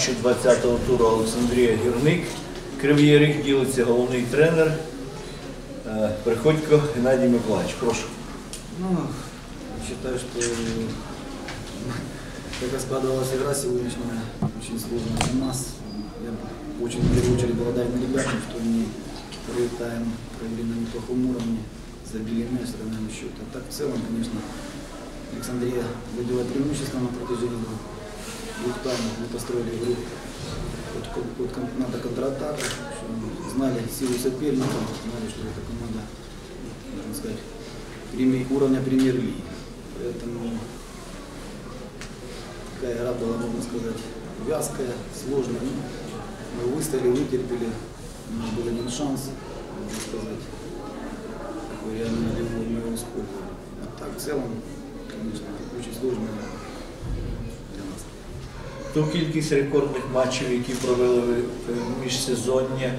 матчу 20-го туру Олександрія Гірник. Кривий Ріг ділиться головний тренер е, Приходько Геннадій Миколаївич. Прошу. Ну, считаю, что как складывалась игра сегодняшняя, очень сложная для нас. Я очень, в первую очередь, благодарен ребятам, что они тайм провели на неплохом забили мяч, сравняли счет. А так, в целом, конечно, Александрия владела преимуществом на протяжении двух таймов. Мы построили игру под кон- надо контратака, знали силу соперника, знали, что эта команда, можно сказать, преми- уровня премьер-лиги. Поэтому такая игра была, можно сказать, вязкая, сложная. Ну, мы выстояли, вытерпели. У нас был один шанс, можно сказать, такой реально нулевой мы его использовали. А так, в целом, конечно, очень сложная. Ту кількість рекордних матчів, які провели ви в міжсезоння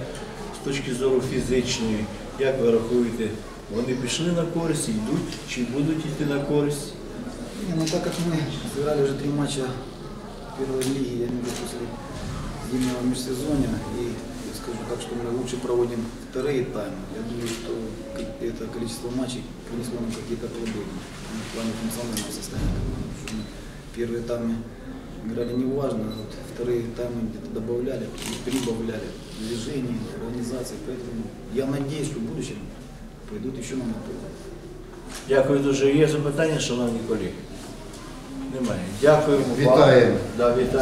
з точки зору фізичної, як ви рахуєте, вони пішли на користь, йдуть чи будуть йти на користь? Не, ну так как мы сыграли уже три матча первой лиги, я имею в виду после зимнего межсезонья, и я скажу так, что мы лучше проводим вторые таймы. Я думаю, что к- это количество матчей принесло нам какие-то плоды в плане функционального состояния. команды. Что мы Первые таймы играли неважно, а вот вторые таймы где-то добавляли, прибавляли движений, организации. Поэтому я надеюсь, что в будущем пойдут еще нам на пользу. Дякую дуже. Є запитання, шановні колеги? Немає. Дякуємо вам. Вітаємо. Да, вітаємо.